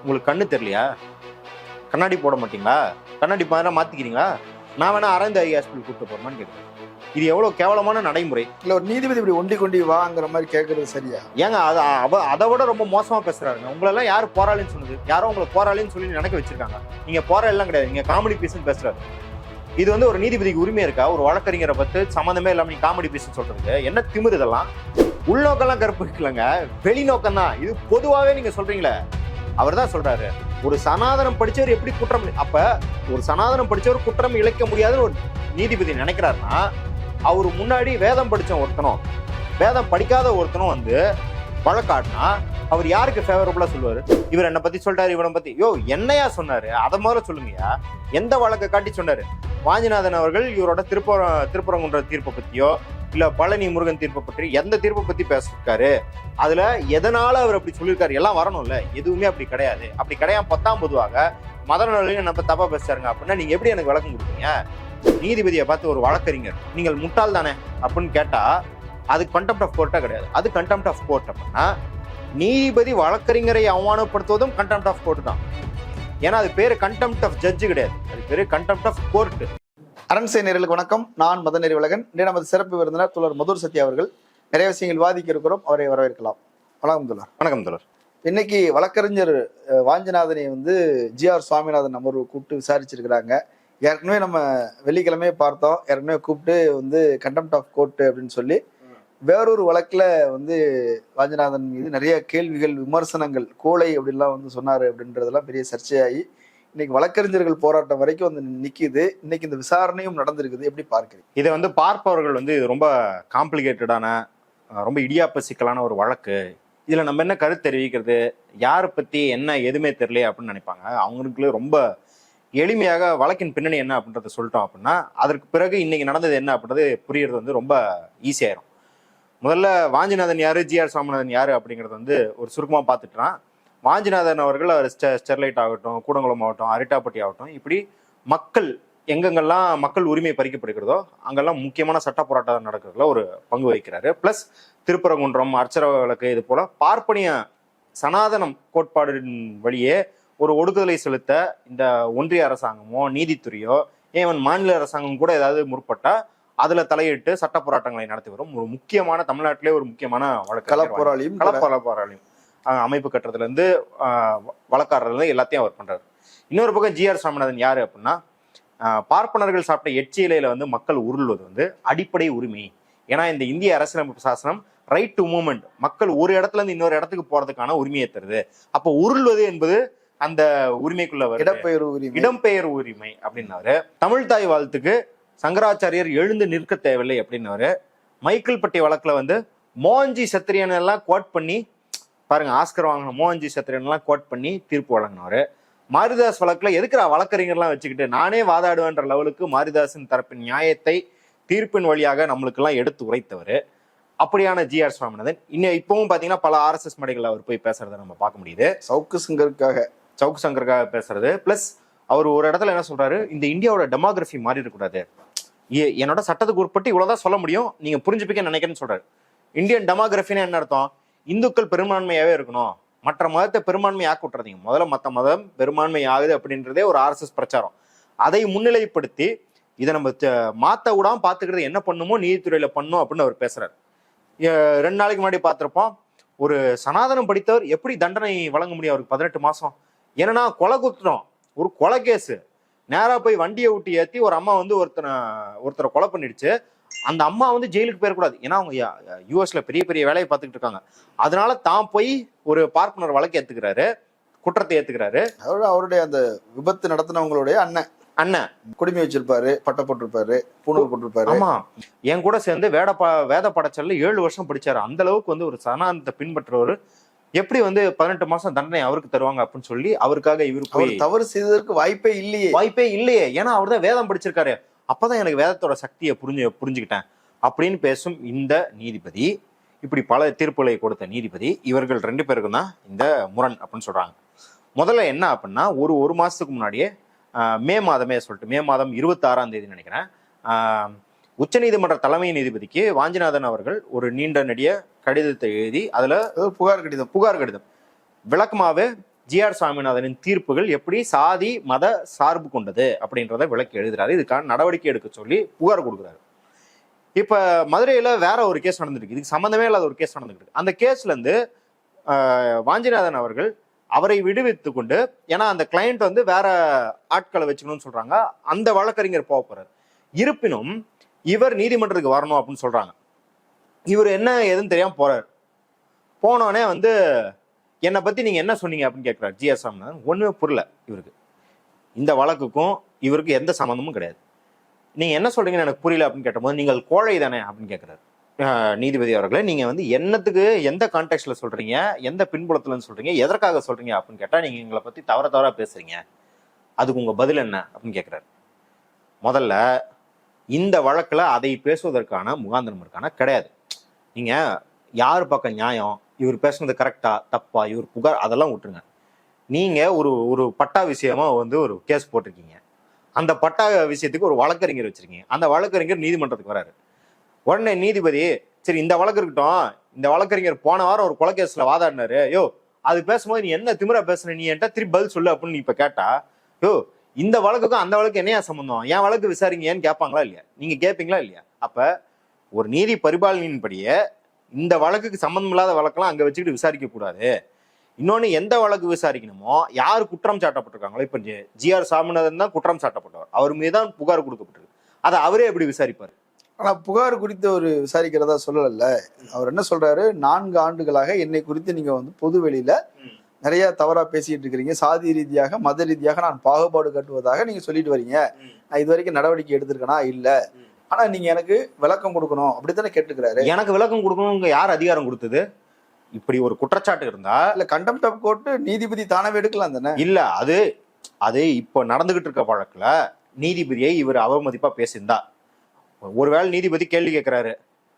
உங்களுக்கு கண்ணு தெரியலையா? கண்ணாடி போட மாட்டீங்களா? கண்ணாடி மாதிரி மாத்திக்கிறீங்களா? நான் வேணா அரவிந்த் ஐ ஹாஸ்பிட்டல் கூப்பிட்டு போறேன்னு கேட்குறேன் இது எவ்வளவு கேவலமான நடைமுறை. இல்ல ஒரு நீதிபதி இப்படி ஒண்டி கொண்டி வாங்குற மாதிரி கேக்குறது சரியா? ஏங்க அது அவ அதை விட ரொம்ப மோசமா பேசுறாருங்க. உங்களெல்லாம் யாரு போராளின்னு சொன்னது? யாரோ உங்களை போராளின்னு சொல்லி நினைக்க வச்சிருக்காங்க. நீங்க போராளிலாம் கிடையாது. நீங்க காமெடி பீஸ்னு பேசுறாரு. இது வந்து ஒரு நீதிபதிக்கு உரிமை இருக்கா? ஒரு வழக்கறிஞரை பத்தி சம்மந்தமே இல்லாம நீ காமெடி பீஸ்னு சொல்றதுக்கு. என்ன திமிரு இதெல்லாம்? உள்நோக்கம்லாம் கருப்பு வெளிநோக்கம் தான் இது பொதுவாவே நீங்க சொல்றீங்களே. அவர் தான் சொல்றாரு. ஒரு சனாதனம் படிச்சவர் எப்படி குற்றம் அப்ப ஒரு சனாதனம் படிச்சவர் குற்றம் இழைக்க முடியாதுன்னு ஒரு நீதிபதி நினைக்கிறாருன்னா அவர் முன்னாடி வேதம் படிச்ச ஒருத்தனும் வேதம் படிக்காத ஒருத்தனும் வந்து வழக்காடினா அவர் யாருக்கு ஃபேவரபுளா சொல்லுவாரு? இவர் என்னை பத்தி சொல்றாரு இவனை பத்தி. யோ என்னையா சொன்னாரு? அதை முதல்ல சொல்லுங்கயா எந்த வழக்கை காட்டி சொன்னாரு? வாஞ்சிநாதன் அவர்கள் இவரோட திருப்பரம் திருப்பரங்குன்ற தீர்ப்பை பத்தியோ இல்ல பழனி முருகன் தீர்ப்பை பற்றி எந்த தீர்ப்பை பத்தி பேசிருக்காரு? அதுல எதனால அவர் அப்படி சொல்லியிருக்காரு? எல்லாம் வரணும்ல. எதுவுமே அப்படி கிடையாது. அப்படி கிடையாது பத்தாம் பொதுவாக மதநலையும் நம்ம தப்பா பேசுறாங்க அப்படின்னா நீங்க எப்படி எனக்கு விளக்கம் கொடுப்பீங்க? நீதிபதியை பார்த்து ஒரு வழக்கறிஞர். நீங்கள் முட்டாள் தானே அப்படின்னு கேட்டா அது கண்டெம்ட் ஆஃப் கோர்ட்டா கிடையாது. அது கண்டெம்ட் ஆஃப் கோர்ட் அப்படின்னா நீதிபதி வழக்கறிஞரை அவமானப்படுத்துவதும் கண்டெம்ட் ஆஃப் கோர்ட் தான். ஏன்னா அது பேர் கண்டெம்ட் ஆஃப் ஜட்ஜ் கிடையாது. அது பேர் கண்டெம்ட் ஆஃப் கோர்ட்டு அரண்சை நேர்களுக்கு வணக்கம். நான் மத நெறிவழகன் இன்று நமது சிறப்பு விருந்தினர் துளர் மதுர் சத்யா அவர்கள். நிறைய விஷயங்கள் வாதிக்க இருக்கிறோம். அவரை வரவேற்கலாம். வணக்கம் துளர் வணக்கம் தொடர் இன்னைக்கு வழக்கறிஞர் வாஞ்சிநாதனை வந்து ஜி ஆர் சுவாமிநாதன் அமர்வு கூப்பிட்டு விசாரிச்சிருக்கிறாங்க. ஏற்கனவே நம்ம வெள்ளிக்கிழமையே பார்த்தோம். ஏற்கனவே கூப்பிட்டு வந்து கண்டெம்ட் ஆஃப் கோர்ட் அப்படின்னு சொல்லி வேறொரு வழக்குல வந்து வாஞ்சிநாதன் மீது நிறைய கேள்விகள் விமர்சனங்கள் கோழை அப்படின்லாம் வந்து சொன்னாரு அப்படின்றதெல்லாம் பெரிய சர்ச்சையாகி இன்னைக்கு வழக்கறிஞர்கள் போராட்டம் வரைக்கும் வந்து நிக்குது. இன்னைக்கு இந்த விசாரணையும் நடந்திருக்குது. எப்படி பார்க்குறீங்க? இதை வந்து பார்ப்பவர்கள் வந்து இது ரொம்ப காம்ப்ளிகேட்டடான ரொம்ப இடியாப்ப சிக்கலான ஒரு வழக்கு. இதில் நம்ம என்ன கருத்து தெரிவிக்கிறது? யாரை பற்றி என்ன எதுவுமே தெரியல அப்படின்னு நினைப்பாங்க. அவங்களுக்குள்ளே ரொம்ப எளிமையாக வழக்கின் பின்னணி என்ன அப்படின்றத சொல்லிட்டோம் அப்படின்னா அதற்கு பிறகு இன்னைக்கு நடந்தது என்ன அப்படின்றது புரியறது வந்து ரொம்ப ஈஸியாயிரும் முதல்ல வாஞ்சிநாதன் யாரு? ஜிஆர் சுவாமிநாதன் யாரு அப்படிங்கிறது வந்து ஒரு சுருக்கமாக பார்த்துட்டான் வாஞ்சிநாதன் அவர்கள் அவர் ஸ்டெ- ஸ்டெர்லைட் ஆகட்டும் கூடங்குளம் ஆகட்டும் அரிட்டாப்பட்டி ஆகட்டும் இப்படி மக்கள் எங்கெங்கெல்லாம் மக்கள் உரிமை பறிக்கப்படுகிறதோ அங்கெல்லாம் முக்கியமான சட்ட போராட்டம் நடக்கிறதுல ஒரு பங்கு வகிக்கிறாரு. பிளஸ் திருப்பரங்குன்றம் அர்ச்சர வழக்கு இது போல பார்ப்பனிய சனாதனம் கோட்பாடின் வழியே ஒரு ஒடுக்குதலை செலுத்த இந்த ஒன்றிய அரசாங்கமோ நீதித்துறையோ ஏன் மாநில அரசாங்கம் கூட ஏதாவது முற்பட்டா அதுல தலையிட்டு சட்ட போராட்டங்களை நடத்தி வரும். ஒரு முக்கியமான தமிழ்நாட்டிலே ஒரு முக்கியமான வழக்கு. களப்போராளியும் கூட. அமைப்பு கட்டுறதுல இருந்து அஹ் வ- வழக்காடுறதுல இருந்து எல்லாத்தையும் அவர் பண்றாரு. இன்னொரு பக்கம் ஜிஆர் சாமிநாதன் யாரு அப்படின்னா பார்ப்பனர்கள் சாப்பிட்ட எச்சி இலையில வந்து மக்கள் உருள்வது வந்து அடிப்படை உரிமை. ஏன்னா இந்த இந்திய அரசியலமைப்பு சாசனம் ரைட் டு மூவ்மெண்ட் மக்கள் ஒரு இடத்துல இருந்து இன்னொரு இடத்துக்கு போறதுக்கான உரிமையை தருது. அப்போ உருள்வது என்பது அந்த உரிமைக்குள்ள வருது. இடப்பெயர்வு உரிமை. இடம்பெயர் உரிமை அப்படின்னாரு. தமிழ் தாய் வாழ்த்துக்கு சங்கராச்சாரியர் எழுந்து நிற்க தேவையில்லை அப்படின்னாரு. மைக்கேல் பட்டி வழக்குல வந்து மோகன்ஜி சத்திரியன் எல்லாம் கோட் பண்ணி பாருங்க ஆஸ்கர் வாங்கின மோகன்ஜி சத்திரியன் எல்லாம் கோட் பண்ணி தீர்ப்பு வழங்கினாரு மாரிதாஸ் வழக்குல எதுக்குற வழக்கறிஞர்லாம் வச்சுக்கிட்டு நானே வாதாடுவேன்ற லெவலுக்கு மாரிதாஸின் தரப்பின் நியாயத்தை தீர்ப்பின் வழியாக நம்மளுக்கெல்லாம் எடுத்து உரைத்தவர். அப்படியான ஜி ஆர் சுவாமிநாதன். இன்னும் இப்பவும் பாத்தீங்கன்னா பல ஆர்எஸ்எஸ் மேடைகள் அவர் போய் பேசுறதை நம்ம பார்க்க முடியுது. சவுக்கு சிங்கருக்காக. சவுக் சங்கருக்காக பேசுறது. பிளஸ் அவர் ஒரு இடத்துல என்ன சொல்றாரு? இந்த இந்தியாவோட டெமோகிராஃபி மாறி இருக்கக்கூடாது. என்னோட சட்டத்துக்கு உட்பட்டு இவ்வளவுதான் சொல்ல முடியும். நீங்க புரிஞ்சுப்பிக்க நினைக்கிறேன்னு சொல்றாரு. இந்தியன் டெமோகிராஃபின்னு என்ன அர்த்தம்? இந்துக்கள் பெரும்பான்மையாகவே இருக்கணும். மற்ற மதத்தை பெரும்பான்மை ஆக்க விட்டுறதீங்க முதல்ல மற்ற மதம் பெரும்பான்மை ஆகுது அப்படின்றதே ஒரு ஆர்எஸ்எஸ் பிரச்சாரம். அதை முன்னிலைப்படுத்தி இதை நம்ம மாற்ற மாத்த விடாம பாத்துக்கிறது என்ன பண்ணுமோ நீதித்துறையில பண்ணும் அப்படின்னு அவர் பேசுறாரு. ரெண்டு நாளைக்கு முன்னாடி பார்த்துருப்போம் ஒரு சனாதனம் படித்தவர் எப்படி தண்டனை வழங்க முடியும் அவருக்கு பதினெட்டு மாசம்? என்னன்னா கொலை குத்துறோம். ஒரு கொலை கேஸு நேராக போய் வண்டியை விட்டு ஏற்றி ஒரு அம்மா வந்து ஒருத்தனை ஒருத்தரை கொலை பண்ணிடுச்சு. அந்த அம்மா வந்து ஜெயிலுக்கு போயிடக்கூடாது ஏன்னா அவங்க யூஎஸ்ல பெரிய பெரிய வேலையை பார்த்துக்கிட்டு இருக்காங்க. அதனால தான் போய் ஒரு பார்ப்பனர் வழக்கு ஏத்துக்கிறாரு குற்றத்தை ஏத்துக்கிறாரு. அதோட அவருடைய அந்த விபத்து நடத்தினவங்களுடைய அண்ணன். அண்ணன். குடிமை வச்சிருப்பாரு பட்டை போட்டிருப்பாரு பூணூல் போட்டிருப்பாரு. ஆமா. என் கூட சேர்ந்து வேட ப வேத படைச்சல்ல ஏழு வருஷம் படிச்சாரு. அந்த அளவுக்கு வந்து ஒரு சனாதனத்தை பின்பற்றுறவர் எப்படி வந்து பதினெட்டு மாசம் தண்டனை அவருக்கு தருவாங்க அப்படின்னு சொல்லி அவருக்காக இவரு போய் அவர் தவறு செய்ததற்கு வாய்ப்பே இல்லையே. வாய்ப்பே இல்லையே. ஏன்னா அவர் தான் வேதம் படிச்சிருக்காரு. அப்பதான் எனக்கு வேதத்தோட சக்தியை புரிஞ்சு புரிஞ்சுக்கிட்டேன். அப்படின்னு பேசும் இந்த நீதிபதி இப்படி பல தீர்ப்புகளை கொடுத்த நீதிபதி இவர்கள் ரெண்டு பேருக்கும் தான் இந்த முரண் அப்படின்னு சொல்றாங்க. முதல்ல என்ன அப்படின்னா ஒரு ஒரு மாசத்துக்கு முன்னாடியே மே மாதமே சொல்லிட்டு மே மாதம் இருபத்தி ஆறாம் தேதி நினைக்கிறேன் உச்சநீதிமன்ற தலைமை நீதிபதிக்கு வாஞ்சிநாதன் அவர்கள் ஒரு நீண்ட நெடிய கடிதத்தை எழுதி அதுல புகார் கடிதம். புகார் கடிதம். விளக்கமாவே ஜிஆர் சுவாமிநாதனின் தீர்ப்புகள் எப்படி சாதி மத சார்பு கொண்டது அப்படின்றத விளக்கி எழுதுறாரு. இதுக்கான நடவடிக்கை எடுக்க சொல்லி புகார் கொடுக்குறாரு. இப்போ மதுரையில் வேற ஒரு கேஸ் நடந்துருக்கு. இதுக்கு சம்மந்தமே இல்லாத ஒரு கேஸ் நடந்துருக்கு அந்த கேஸ்லேருந்து வாஞ்சிநாதன் அவர்கள் அவரை விடுவித்து கொண்டு ஏன்னா அந்த கிளையண்ட் வந்து வேற ஆட்களை வச்சுக்கணும்னு சொல்றாங்க. அந்த வழக்கறிஞர் போக போறாரு. இருப்பினும் இவர் நீதிமன்றத்துக்கு வரணும் அப்படின்னு சொல்றாங்க. இவர் என்ன எதுன்னு தெரியாம போறாரு. போனோடனே வந்து என்னை பத்தி நீங்க என்ன சொன்னீங்க அப்படின்னு கேட்கிறாரு ஜிஎஸ் சாமிநாதன் ஒண்ணுமே புரியல இவருக்கு. இந்த வழக்குக்கும் இவருக்கு எந்த சம்மந்தமும் கிடையாது. நீங்க என்ன சொல்றீங்கன்னு எனக்கு புரியல அப்படின்னு கேட்டபோது நீங்கள் கோழை தானே? அப்படின்னு கேட்கிறாரு நீதிபதி அவர்களே நீங்க வந்து என்னத்துக்கு எந்த கான்டெக்ட்ல சொல்றீங்க? எந்த பின்புலத்துலன்னு சொல்றீங்க? எதற்காக சொல்றீங்க? அப்படின்னு கேட்டா நீங்க எங்களை பத்தி தவற தவறா பேசுறீங்க. அதுக்கு உங்க பதில் என்ன? அப்படின்னு கேட்கிறாரு முதல்ல இந்த வழக்குல அதை பேசுவதற்கான முகாந்திரம் இருக்கான? கிடையாது. நீங்க யார் பக்கம் நியாயம்? இவர் பேசுனது கரெக்டா தப்பா இவர் புகார் அதெல்லாம் விட்டுருங்க. நீங்க ஒரு ஒரு பட்டா விஷயமா வந்து ஒரு கேஸ் போட்டிருக்கீங்க. அந்த பட்டா விஷயத்துக்கு ஒரு வழக்கறிஞர் வச்சிருக்கீங்க. அந்த வழக்கறிஞர் நீதிமன்றத்துக்கு வராரு. உடனே நீதிபதி சரி இந்த வழக்கு இருக்கட்டும் இந்த வழக்கறிஞர் போன வாரம் ஒரு கொலை வாதாடினாரு. யோ அது பேசும்போது நீ என்ன திமிரா பேசுன? நீ என்கிட்ட திருப்பி பதில் சொல்லு அப்படின்னு நீ இப்ப கேட்டா யோ இந்த வழக்குக்கும் அந்த வழக்கு என்னையா சம்பந்தம்? என் வழக்கு விசாரிங்க ஏன்னு கேட்பாங்களா இல்லையா? நீங்க கேட்பீங்களா இல்லையா? அப்ப ஒரு நீதி பரிபாலனையின்படியே இந்த வழக்குக்கு சம்பந்தம் இல்லாத வழக்கெல்லாம் அங்க வச்சுக்கிட்டு விசாரிக்க கூடாது. இன்னொன்னு எந்த வழக்கு விசாரிக்கணுமோ யார் குற்றம் சாட்டப்பட்டிருக்காங்களோ இப்ப ஜிஆர் சாமிநாதன் தான் குற்றம் சாட்டப்பட்டவர். அவர் மீது தான் புகார் கொடுக்கப்பட்டிருக்கு. அதை அவரே எப்படி விசாரிப்பாரு? ஆனா புகார் குறித்து ஒரு விசாரிக்கிறதா சொல்லல அவர் என்ன சொல்றாரு? நான்கு ஆண்டுகளாக என்னை குறித்து நீங்க வந்து பொது வெளியில. நிறைய தவறா பேசிட்டு இருக்கிறீங்க. சாதி ரீதியாக மத ரீதியாக நான் பாகுபாடு கட்டுவதாக நீங்க சொல்லிட்டு வரீங்க. நான் இது வரைக்கும் நடவடிக்கை எடுத்திருக்கேனா? இல்ல. ஆனா நீங்க எனக்கு விளக்கம் கொடுக்கணும் அப்படித்தானே கேட்டுக்கிறாரு. எனக்கு விளக்கம் கொடுக்கணுங்க யார் அதிகாரம் கொடுத்தது? இப்படி ஒரு குற்றச்சாட்டு இருந்தா? இல்ல கண்டெம்ட் ஆஃப் கோர்ட் நீதிபதி தானவே எடுக்கலாம் தானே? இல்ல அது அது இப்போ நடந்துகிட்டு இருக்க வழக்குல நீதிபதியை இவர் அவமதிப்பா பேசியிருந்தா. ஒருவேளை நீதிபதி கேள்வி கேட்கிறாரு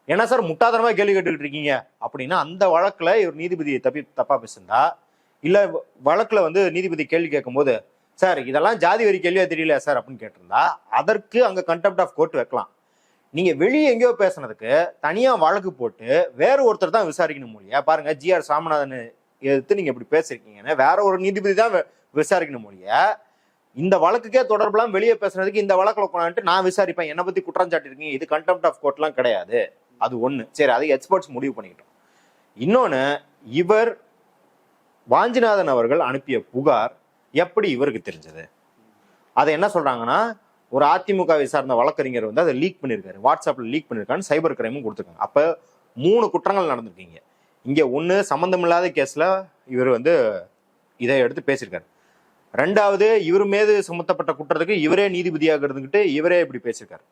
என்ன சார் முட்டாதனமா கேள்வி கேட்டுக்கிட்டு இருக்கீங்க? அப்படின்னா அந்த வழக்குல இவர் நீதிபதியை தப்பி தப்பா பேசியிருந்தா? இல்ல வழக்குல வந்து நீதிபதி கேள்வி கேட்கும்போது சார் இதெல்லாம் ஜாதி வரி கேள்வியா தெரியல சார்? அப்படின்னு கேட்டிருந்தா அதற்கு அங்க கண்டெம்ட் ஆஃப் கோர்ட் வைக்கலாம். நீங்க வெளியே எங்கேயோ பேசுனதுக்கு தனியா வழக்கு போட்டு வேற ஒருத்தர் தான் விசாரிக்கணும் மொழியா? பாருங்க ஜிஆர் சாமிநாதன் எதிர்த்து நீங்க இப்படி பேசிருக்கீங்கன்னு வேற ஒரு நீதிபதி தான் விசாரிக்கணும் மொழியா? இந்த வழக்குக்கே தொடர்புலாம் வெளியே பேசுனதுக்கு இந்த வழக்கில் கொண்டாந்துட்டு நான் விசாரிப்பேன். என்னை பத்தி குற்றம் சாட்டிருக்கீங்க இது கண்டெம்ட் ஆஃப் கோர்ட்லாம் கிடையாது. அது ஒண்ணு. சரி அதை எக்ஸ்பர்ட்ஸ் முடிவு பண்ணிக்கிட்டோம். இன்னொன்னு இவர் வாஞ்சிநாதன் அவர்கள் அனுப்பிய புகார் எப்படி இவருக்கு தெரிஞ்சது? அதை என்ன சொல்றாங்கன்னா ஒரு அதிமுகவை சார்ந்த வழக்கறிஞர் வந்து அதை லீக் பண்ணியிருக்காரு வாட்ஸ்அப்பில் லீக் பண்ணியிருக்கான்னு சைபர் கிரைமும் கொடுத்துருக்காங்க. அப்போ மூணு குற்றங்கள் நடந்திருக்கீங்க. இங்கே ஒன்று சம்மந்தமில்லாத கேஸில் இவர் வந்து இதை எடுத்து பேசியிருக்காரு. ரெண்டாவது இவர் மீது சுமத்தப்பட்ட குற்றத்துக்கு இவரே நீதிபதியாக இருந்துக்கிட்டு இவரே இப்படி பேசியிருக்காரு.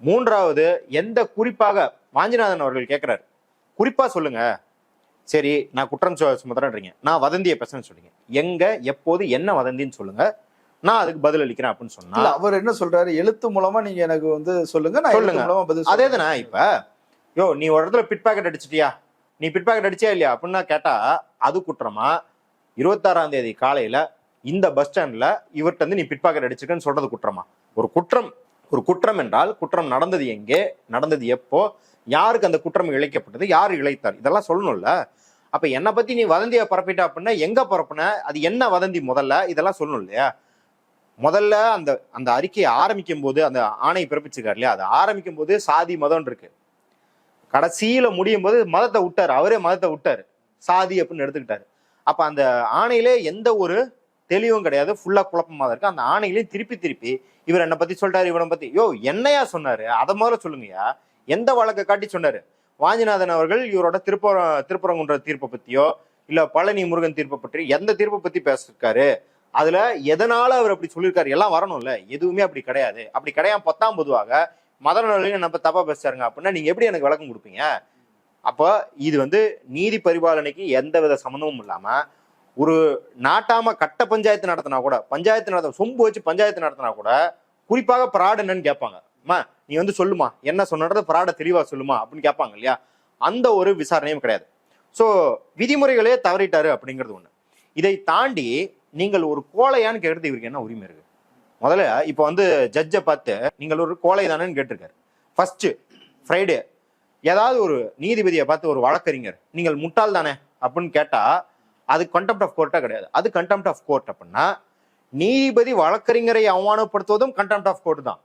மூன்றாவது எந்த குறிப்பாக வாஞ்சிநாதன் அவர்கள் கேட்குறாரு குறிப்பாக சொல்லுங்க. சரி நான் குற்றம் சுமத்துறேன்றீங்க. நான் வதந்தியை பேசுறேன்னு சொல்றீங்க. எங்க எப்போது என்ன வதந்தின்னு சொல்லுங்க. நான் அதுக்கு பதில் அளிக்கிறேன் அப்படின்னு சொன்னா அவர் என்ன சொல்றாரு? எழுத்து மூலமா நீங்க எனக்கு வந்து சொல்லுங்க நான் சொல்லுங்க. மூலமா பதில் அதே. தானே இப்ப? யோ நீ ஒரு இடத்துல பிட் பாக்கெட் அடிச்சிட்டியா? நீ பிட் பாக்கெட் அடிச்சியா இல்லையா? அப்படின்னா கேட்டா அது குற்றமா? இருபத்தாறாம் தேதி காலையில இந்த பஸ் ஸ்டாண்ட்ல இவர்கிட்ட வந்து நீ பிட் பாக்கெட் அடிச்சிருக்கன்னு சொல்றது குற்றமா? ஒரு குற்றம். ஒரு குற்றம் என்றால் குற்றம் நடந்தது எங்கே? நடந்தது எப்போ? யாருக்கு அந்த குற்றம் இழைக்கப்பட்டது? யார் இழைத்தார்? இதெல்லாம் சொல்லணும்ல. அப்ப என்னை பத்தி நீ வதந்தியை பரப்பிட்ட அப்படின்னா எங்க பரப்புன? அது என்ன வதந்தி முதல்ல? இதெல்லாம் சொல்லணும் இல்லையா? முதல்ல அந்த அந்த அறிக்கையை ஆரம்பிக்கும் போது அந்த ஆணை பிறப்பிச்சிருக்காரு இல்லையா? அது ஆரம்பிக்கும் போது சாதி மதம் இருக்கு. கடைசியில முடியும் போது மதத்தை விட்டார். அவரே மதத்தை விட்டார். சாதி அப்படின்னு எடுத்துக்கிட்டாரு. அப்ப அந்த ஆணையிலே எந்த ஒரு தெளிவும் கிடையாது. ஃபுல்லா குழப்பமா தான் இருக்கு. அந்த ஆணையிலையும் திருப்பி திருப்பி இவர் என்னை பத்தி சொல்லிட்டாரு இவனை பத்தி. யோ என்னையா சொன்னாரு? அதை முதல்ல சொல்லுங்கயா எந்த வழக்கை காட்டி சொன்னாரு? வாஞ்சிநாதன் அவர்கள் இவரோட திருப்பரம் திருப்பரங்குன்ற தீர்ப்பை பத்தியோ இல்ல பழனி முருகன் தீர்ப்பை பற்றி எந்த தீர்ப்பை பத்தி பேசிருக்காரு? அதுல எதனால அவர் அப்படி சொல்லியிருக்காரு? எல்லாம் வரணும்ல. எதுவுமே அப்படி கிடையாது. அப்படி கிடையாம பத்தாம் பொதுவாக மத நலனையும் நம்ம தப்பா பேசுறாங்க அப்படின்னா நீங்க எப்படி எனக்கு விளக்கம் கொடுப்பீங்க? அப்போ இது வந்து நீதி பரிபாலனைக்கு எந்த வித சம்மந்தமும் இல்லாம ஒரு நாட்டாம கட்ட பஞ்சாயத்து நடத்தினா கூட பஞ்சாயத்து நடத்த சொம்பு வச்சு பஞ்சாயத்து நடத்தினா கூட குறிப்பாக பிராடு என்னன்னு கேட்பாங்க. அம்மா நீ வந்து சொல்லுமா? என்ன சொன்னது பிராட தெளிவா சொல்லுமா? அப்படின்னு கேட்பாங்க இல்லையா? அந்த ஒரு விசாரணையும் கிடையாது. ஸோ விதிமுறைகளே தவறிட்டாரு அப்படிங்கிறது ஒண்ணு. இதை தாண்டி நீங்கள் ஒரு கோழையான்னு கேட்கறது இவருக்கு என்ன உரிமை இருக்கு? முதல்ல இப்போ வந்து ஜட்ஜை பார்த்து நீங்கள் ஒரு கோழை தானேன்னு கேட்டிருக்காரு. ஃபர்ஸ்ட் ஃப்ரைடே ஏதாவது ஒரு நீதிபதியை பார்த்து ஒரு வழக்கறிஞர் நீங்கள் முட்டாள் தானே? அப்படின்னு கேட்டால் அது கண்டெம்ட் ஆஃப் கோர்ட்டாக கிடையாது. அது கண்டெம்ட் ஆஃப் கோர்ட் அப்படின்னா நீதிபதி வழக்கறிஞரை அவமானப்படுத்துவதும் கண்டெம்ட் ஆஃப் கோர்ட் தான்.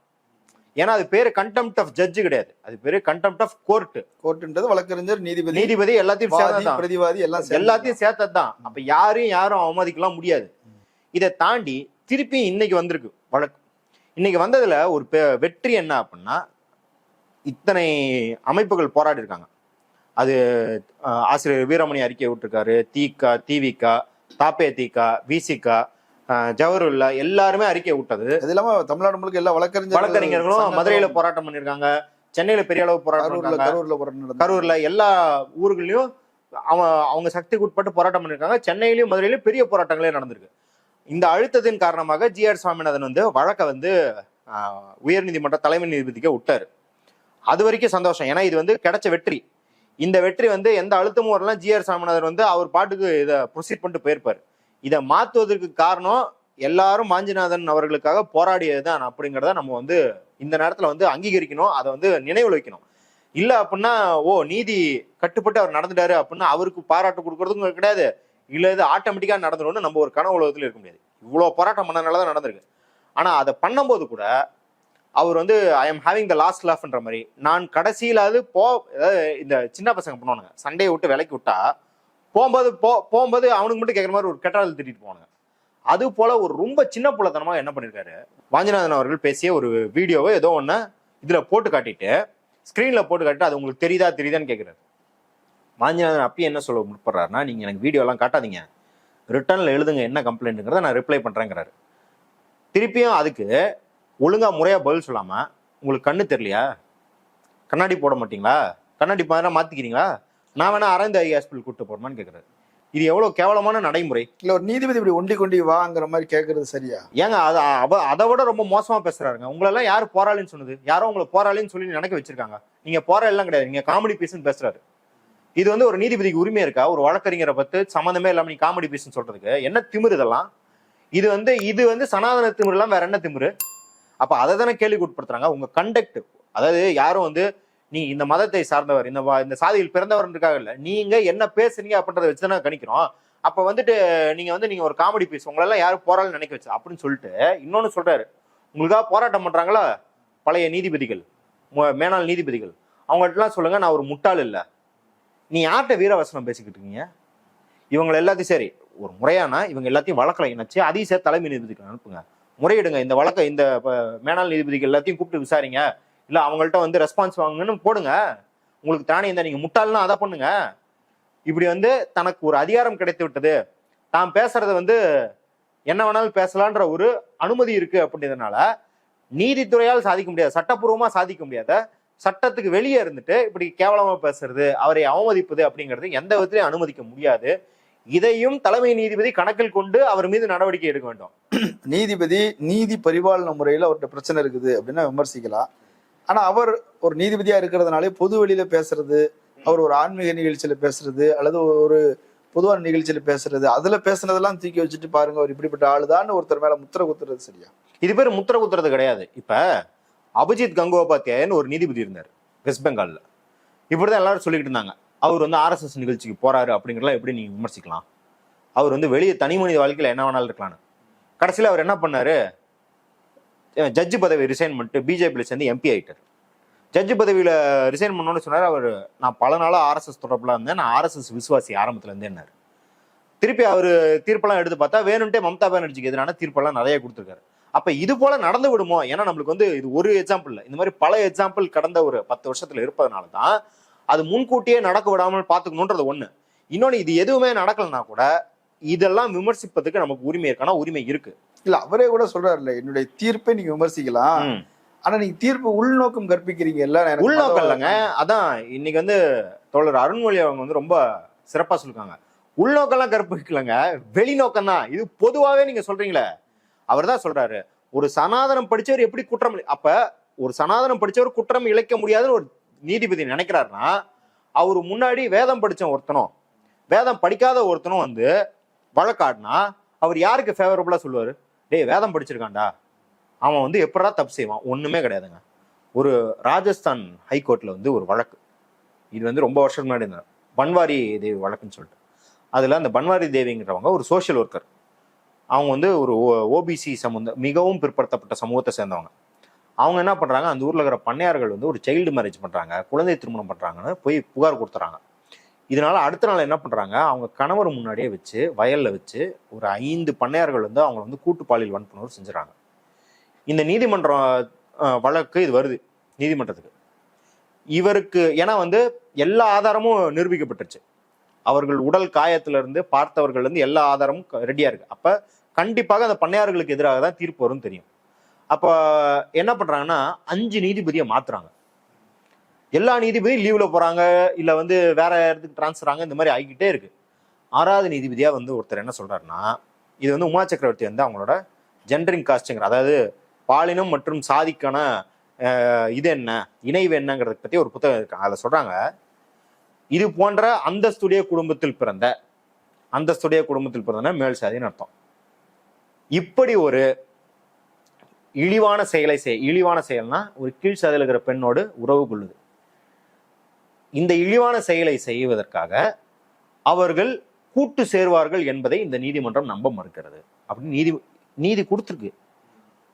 ஏன்னா அது பேரு கண்டெம்ட் ஆஃப் ஜட்ஜ் கிடையாது. அது பேரு கண்டெம்ட் ஆஃப் கோர்ட் கோர்ட்டுன்றது வழக்கறிஞர் நீதிபதி நீதிபதி எல்லாத்தையும் பிரதிவாதி எல்லாம். எல்லாத்தையும் சேர்த்ததுதான் அப்ப யாரையும் யாரும் அவமதிக்கலாம் முடியாது. இதை தாண்டி திருப்பி இன்னைக்கு வந்திருக்கு வழக்கு. இன்னைக்கு வந்ததுல ஒரு வெற்றி என்ன அப்படின்னா இத்தனை அமைப்புகள் போராடி இருக்காங்க. அது ஆசிரியர் வீரமணி அறிக்கை விட்டுருக்காரு. தீகா திவிகா தாப்பே தீகா விசிகா ஜவஹர்லா எல்லாருமே அறிக்கை விட்டது. அது இல்லாம தமிழ்நாடு முழுக்க எல்லா வழக்கறிஞர் வழக்கறிஞர்களும் மதுரையில போராட்டம் பண்ணிருக்காங்க சென்னையில பெரிய அளவு போராட்டம் கரூர்ல கரூர்ல போராட்டம் நடந்தது. கரூர்ல எல்லா ஊர்களையும் அவன் அவங்க சக்திக்கு உட்பட்டு போராட்டம் பண்ணிருக்காங்க சென்னையிலயும் மதுரையிலயும் பெரிய போராட்டங்களே நடந்திருக்கு. இந்த அழுத்தத்தின் காரணமாக ஜி ஆர் சுவாமிநாதன் வந்து வழக்கை வந்து ஆஹ், உயர்நீதிமன்ற தலைமை நீதிபதிக்கு விட்டாரு. அது வரைக்கும் சந்தோஷம். ஏன்னா இது வந்து கிடைச்ச வெற்றி. இந்த வெற்றி வந்து எந்த அழுத்தமும் வரலாம் ஜி ஆர் சாமிநாதன் வந்து அவர் பாட்டுக்கு இதை ப்ரொசீட் பண்ணிட்டு போயிருப்பாரு. இதை மாற்றுவதற்கு காரணம் எல்லாரும் மாஞ்சிநாதன் அவர்களுக்காக போராடியதுதான் அப்படிங்கிறத நம்ம வந்து இந்த நேரத்துல வந்து அங்கீகரிக்கணும். அதை வந்து நினைவில் வைக்கணும். இல்ல அப்படின்னா ஓ நீதி கட்டுப்பட்டு அவர் நடந்துட்டாரு அப்படின்னா அவருக்கு பாராட்டு கொடுக்கறதுக்கும் கிடையாது. இல்ல இது ஆட்டோமேட்டிக்கா நடந்துடும் நம்ம ஒரு கன உலகத்துல இருக்க முடியாது. இவ்வளவு போராட்டம் பண்ணனால தான் நடந்திருக்கு. ஆனா அதை பண்ணும்போது கூட அவர் வந்து I am having the last லாஃப்ன்ற மாதிரி. நான் கடைசியிலாவது போ அதாவது இந்த சின்ன பசங்க பண்ணுவானுங்க. சண்டையை விட்டு விலைக்கு விட்டா போகும்போது போ போகும்போது அவனுக்கு மட்டும் கேட்குற மாதிரி ஒரு கெட்டால் திட்டிட்டு போனாங்க. அது போல ஒரு ரொம்ப சின்ன புலத்தனமாக என்ன பண்ணியிருக்காரு வாஞ்சிநாதன் அவர்கள் பேசிய ஒரு வீடியோவை ஏதோ ஒன்று இதில் போட்டு காட்டிட்டு ஸ்க்ரீனில் போட்டு காட்டிட்டு அது உங்களுக்கு தெரியுதா தெரியுதான்னு கேட்குறாரு வாஞ்சிநாதன் அப்பயும் என்ன சொல்ல முற்படுறாருன்னா நீங்கள் எனக்கு வீடியோலாம் காட்டாதீங்க. ரிட்டர்னில் எழுதுங்க என்ன கம்ப்ளைண்ட்டுங்கிறத நான் ரிப்ளை பண்ணுறேங்கிறாரு திருப்பியும் அதுக்கு ஒழுங்காக முறையாக பதில் சொல்லாமல் உங்களுக்கு கண்ணு தெரியலையா? கண்ணாடி போட மாட்டீங்களா? கண்ணாடி மாதிரி மாற்றிக்கிறீங்களா நான் வேணா அரவிந்த் ஐ ஹாஸ்பிட்டல் கூட்டு போறேன்னு கேக்குறாரு. இது எவ்வளவு கேவலமான நடைமுறை? இல்ல ஒரு நீதிபதி இப்படி ஒண்டி கொண்டி வாங்குற மாதிரி கேக்குறது சரியா? ஏங்க அது அவ அதை விட ரொம்ப மோசமா பேசுறாருங்க. உங்களெல்லாம் யாரு போராளின்னு சொன்னது? யாரோ உங்களை போராளின்னு சொல்லி நினைக்க வச்சிருக்காங்க. நீங்க போராளிலாம் கிடையாது. நீங்க காமெடி பீஸ்னு பேசுறாரு. இது வந்து ஒரு நீதிபதிக்கு உரிமை இருக்கா? ஒரு வழக்கறிஞரை பத்து சம்மந்தமே இல்லாம நீ காமெடி பீஸ்னு சொல்றதுக்கு. என்ன திமிரு இதெல்லாம்? இது வந்து இது வந்து சனாதன திமிரு எல்லாம் வேற என்ன திமிரு? அப்ப அதை தானே கேள்விக்கு உட்படுத்துறாங்க. உங்க கண்டக்ட் அதாவது யாரும் வந்து நீ இந்த மதத்தை சார்ந்தவர் இந்த இந்த சாதியில் பிறந்தவர்ன்றதுக்காக இல்ல. நீங்க என்ன பேசுறீங்க அப்படின்றத வச்சு தானே கணிக்கிறோம். அப்ப வந்துட்டு நீங்க வந்து நீங்க ஒரு காமெடி பீஸ் உங்களெல்லாம் யாரும் போராளம் நினைக்க வச்சு அப்படின்னு சொல்லிட்டு இன்னொன்னு சொல்றாரு. உங்களுக்காக போராட்டம் பண்றாங்களா? பழைய நீதிபதிகள் மேனாள் நீதிபதிகள். அவங்கள்ட்டலாம் சொல்லுங்க நான் ஒரு முட்டாள் இல்ல. நீ யார்கிட்ட வீரவசனம் பேசிக்கிட்டு இருக்கீங்க? இவங்களை எல்லாத்தையும் சரி ஒரு முறையானா இவங்க எல்லாத்தையும் வழக்கில் இணைச்சு அதையும் சேர்த்து தலைமை நீதிபதிக்கு அனுப்புங்க. முறையிடுங்க இந்த வழக்கை இந்த மேனாள் நீதிபதிகள் எல்லாத்தையும் கூப்பிட்டு விசாரிங்க. இல்லை அவங்கள்ட்ட வந்து ரெஸ்பான்ஸ் வாங்குங்கன்னு போடுங்க. உங்களுக்கு தானே இந்த நீங்கள் முட்டாள்னா அதை பண்ணுங்க. இப்படி வந்து தனக்கு ஒரு அதிகாரம் கிடைத்து விட்டது. தாம் பேசுறத வந்து என்ன வேணாலும் பேசலான்ற ஒரு அனுமதி இருக்கு அப்படின்றதுனால நீதித்துறையால் சாதிக்க முடியாது சட்டப்பூர்வமா சாதிக்க முடியாத சட்டத்துக்கு வெளியே இருந்துட்டு இப்படி கேவலமா பேசுறது அவரை அவமதிப்பது அப்படிங்கிறது எந்த விதத்திலையும் அனுமதிக்க முடியாது. இதையும் தலைமை நீதிபதி கணக்கில் கொண்டு அவர் மீது நடவடிக்கை எடுக்க வேண்டும். நீதிபதி நீதி பரிபாலன முறையில் அவர்கிட்ட பிரச்சனை இருக்குது அப்படின்னா விமர்சிக்கலாம். ஆனா அவர் ஒரு நீதிபதியா இருக்கிறதுனாலே பொது வெளியில பேசுறது அவர் ஒரு ஆன்மீக நிகழ்ச்சியில பேசுறது அல்லது ஒரு பொதுவான நிகழ்ச்சியில பேசுறது அதுல பேசுனதெல்லாம் தூக்கி வச்சுட்டு பாருங்க அவர் இப்படிப்பட்ட ஆளுதான்னு ஒருத்தர் மேல முத்திர குத்துறது சரியா? இது பேர் முத்திர குத்துறது கிடையாது. இப்ப அபிஜித் கங்கோபாத்தியாயன்னு ஒரு நீதிபதி இருந்தார் வெஸ்ட் பெங்கால்ல இப்படிதான் எல்லாரும் சொல்லிக்கிட்டு இருந்தாங்க. அவர் வந்து ஆர்எஸ்எஸ் நிகழ்ச்சிக்கு போறாரு அப்படிங்கிறலாம் எப்படி நீங்க விமர்சிக்கலாம்? அவர் வந்து வெளியே தனி மனித வாழ்க்கையில என்ன வேணாலும் இருக்கலாம்னு. கடைசியில அவர் என்ன பண்ணாரு? ஜட்ஜு பதவி ரிசைன் பண்ணிட்டு பிஜேபியில் சேர்ந்து எம்பி ஆயிட்டார். ஜட்ஜு பதவியில் ரிசைன் பண்ணோன்னு சொன்னார் அவர் நான் பல நாளாக ஆர்எஸ்எஸ் தொடர்பில் இருந்தேன் நான் ஆர்எஸ்எஸ் விசுவாசி ஆரம்பத்துலேருந்தே என்னார் திருப்பி அவர் தீர்ப்பெல்லாம் எடுத்து பார்த்தா வேணும்ட்டே மம்தா பானர்ஜிக்கு எதிரான தீர்ப்பெல்லாம் நிறைய கொடுத்துருக்காரு. அப்போ இது போல நடந்து விடுமோ? ஏன்னா நம்மளுக்கு வந்து இது ஒரு எக்ஸாம்பிள் இந்த மாதிரி பல எக்ஸாம்பிள் கடந்த ஒரு பத்து வருஷத்துல இருப்பதனால தான் அது முன்கூட்டியே நடக்க விடாமல் பார்த்துக்கணுன்றது ஒன்று இன்னொன்று இது எதுவுமே நடக்கலனா கூட இதெல்லாம் விமர்சிப்பதுக்கு நமக்கு உரிமை இருக்கானா? உரிமை இருக்குது இல்ல அவரே கூட சொல்றாருல்ல என்னுடைய தீர்ப்பை நீங்க விமர்சிக்கலாம். ஆனா நீங்க தீர்ப்பு உள்நோக்கம் கற்பிக்கிறீங்க எனக்கு உள்நோக்கம் இல்லைங்க. அதான் இன்னைக்கு வந்து தோழர் அருண்மொழி அவங்க வந்து ரொம்ப சிறப்பா சொல்லிருக்காங்க. உள்நோக்கம்லாம் கற்பிக்கலங்க வெளிநோக்கம் தான். இது பொதுவாவே நீங்க சொல்றீங்களே. அவர் தான் சொல்றாரு ஒரு சனாதனம் படிச்சவர் எப்படி குற்றம் அப்ப ஒரு சனாதனம் படிச்சவர் குற்றம் இழைக்க முடியாதுன்னு ஒரு நீதிபதி நினைக்கிறாருன்னா அவர் முன்னாடி வேதம் படிச்ச ஒருத்தனும் வேதம் படிக்காத ஒருத்தனும் வந்து வழக்காடினா அவர் யாருக்கு ஃபேவரபுளா சொல்லுவாரு? டேய் வேதம் படிச்சிருக்கான்டா. அவன் வந்து எப்படா தப்பு செய்வான்? ஒன்றுமே கிடையாதுங்க. ஒரு ராஜஸ்தான் ஹைகோர்ட்ல வந்து ஒரு வழக்கு. இது வந்து ரொம்ப வருஷம் முன்னாடி இருந்தார் பன்வாரி தேவி வழக்குன்னு சொல்லிட்டு. அதில் அந்த பன்வாரி தேவிங்கிறவங்க ஒரு சோஷியல் ஒர்க்கர் அவங்க வந்து ஒரு ஓபிசி சமூக மிகவும் பிற்படுத்தப்பட்ட சமூகத்தை சேர்ந்தவங்க. அவங்க என்ன பண்ணுறாங்க அந்த ஊரில் இருக்கிற பண்ணையார்கள் வந்து ஒரு சைல்டு மேரேஜ் பண்ணுறாங்க குழந்தை திருமணம் பண்ணுறாங்கன்னு போய் புகார் கொடுத்துறாங்க. இதனால அடுத்த நாள் என்ன பண்றாங்க? அவங்க கணவர் முன்னாடியே வச்சு வயல்ல வச்சு ஒரு ஐந்து பண்ணையார்கள் வந்து அவங்க வந்து கூட்டு பாலியல் வன்புணர்வு செஞ்சுறாங்க. இந்த நீதிமன்றம் வழக்கு இது வருது நீதிமன்றத்துக்கு. இவருக்கு ஏன்னா வந்து எல்லா ஆதாரமும் நிரூபிக்கப்பட்டுருச்சு. அவர்கள் உடல் காயத்துல இருந்து பார்த்தவர்கள் இருந்து எல்லா ஆதாரமும் ரெடியா இருக்கு. அப்ப கண்டிப்பாக அந்த பண்ணையார்களுக்கு எதிராக தான் தீர்ப்பு வரும்னு தெரியும். அப்ப என்ன பண்றாங்கன்னா அஞ்சு நீதிபதியை மாத்துறாங்க. எல்லா நீதிபதியும் லீவ்ல போறாங்க இல்ல வந்து வேற இடத்துக்கு டிரான்ஸ்ஃபர் ஆங்க இந்த மாதிரி ஆகிக்கிட்டே இருக்கு. ஆறாவது நீதிபதியா வந்து ஒருத்தர் என்ன சொல்றாருன்னா இது வந்து உமா சக்கரவர்த்தி வந்து அவங்களோட ஜெண்டரிங் காஸ்ட்ங்கிற அதாவது பாலினம் மற்றும் சாதிக்கான இது என்ன இணைவு என்னங்கிறத பத்தி ஒரு புத்தகம் இருக்காங்க அதில் சொல்றாங்க இது போன்ற அந்தஸ்துடைய குடும்பத்தில் பிறந்த அந்தஸ்துடைய குடும்பத்தில் பிறந்த மேல் சாதின்னு அர்த்தம். இப்படி ஒரு இழிவான செயலை செய் இழிவான செயல்னா ஒரு கீழ் சாதியில் இருக்கிற பெண்ணோடு உறவு கொள்ளுது. இந்த இழிவான செயலை செய்வதற்காக அவர்கள் கூட்டு சேர்வார்கள் என்பதை இந்த நீதிமன்றம் நம்ப மறுக்கிறது. அப்படின்னு நீதி நீதி கொடுத்துருக்கு.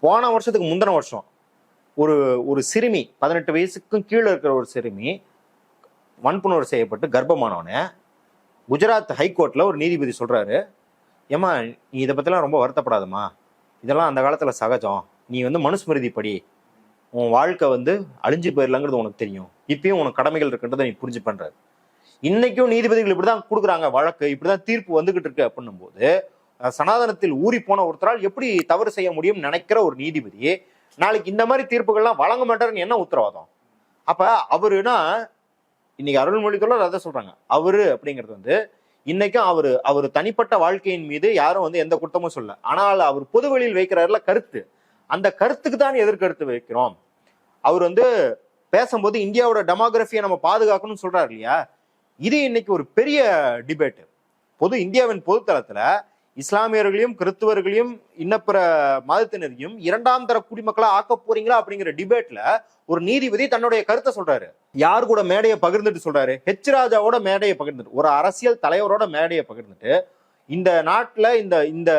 போன வருஷத்துக்கு முந்தின வருஷம் ஒரு ஒரு சிறுமி பதினெட்டு வயசுக்கும் கீழே இருக்கிற ஒரு சிறுமி வன்புணர்வு செய்யப்பட்டு கர்ப்பமானவனே குஜராத் ஹைகோர்ட்டில் ஒரு நீதிபதி சொல்கிறாரு ஏம்மா நீ இதை பற்றிலாம் ரொம்ப வருத்தப்படாதம்மா. இதெல்லாம் அந்த காலத்தில் சகஜம். நீ வந்து மனுஸ்மிருதி படி. உன் வாழ்க்கை வந்து அழிஞ்சு போயிடலாங்கிறது உனக்கு தெரியும். இப்பயும் உனக்கு கடமைகள் இருக்குன்றதை நீ புரிஞ்சு பண்றாரு இன்னைக்கும் நீதிபதிகள் இப்படிதான் கொடுக்குறாங்க வழக்கு. இப்படிதான் தீர்ப்பு வந்துகிட்டு இருக்கு அப்படின்னும் போது சனாதனத்தில் ஊறி போன ஒருத்தரால் எப்படி தவறு செய்ய முடியும்னு நினைக்கிற ஒரு நீதிபதி நாளைக்கு இந்த மாதிரி தீர்ப்புகள்லாம் வழங்க மாட்டாருன்னு என்ன உத்தரவாதம்? அப்ப அவருனா இன்னைக்கு அருள்மொழித்தோழர் அதை சொல்றாங்க. அவரு அப்படிங்கிறது வந்து இன்னைக்கும் அவர் அவர் தனிப்பட்ட வாழ்க்கையின் மீது யாரும் வந்து எந்த குற்றமும் சொல்ல ஆனால் அவர் பொதுவெளியில் வைக்கிறாருல கருத்து. அந்த கருத்துக்கு தான் எதிர்கருத்து வைக்கிறோம். அவர் வந்து பேசும்போது இந்தியாவோட டெமோகிராஃபியை நம்ம பாதுகாக்கணும்னு சொல்றாரு இல்லையா? இது இன்னைக்கு ஒரு பெரிய டிபேட் பொது இந்தியாவின் பொதுத்தளத்துல இஸ்லாமியர்களையும் கிறிஸ்துவர்களையும் இன்னப்பிற மதத்தினரையும் இரண்டாம் தர குடிமக்களா ஆக்க போறீங்களா அப்படிங்கிற டிபேட்ல ஒரு நீதிபதி தன்னுடைய கருத்தை சொல்றாரு. யார் கூட மேடையை பகிர்ந்துட்டு சொல்றாரு? ஹெச் ராஜாவோட மேடையை பகிர்ந்துட்டு ஒரு அரசியல் தலைவரோட மேடையை பகிர்ந்துட்டு இந்த நாட்டுல இந்த இந்த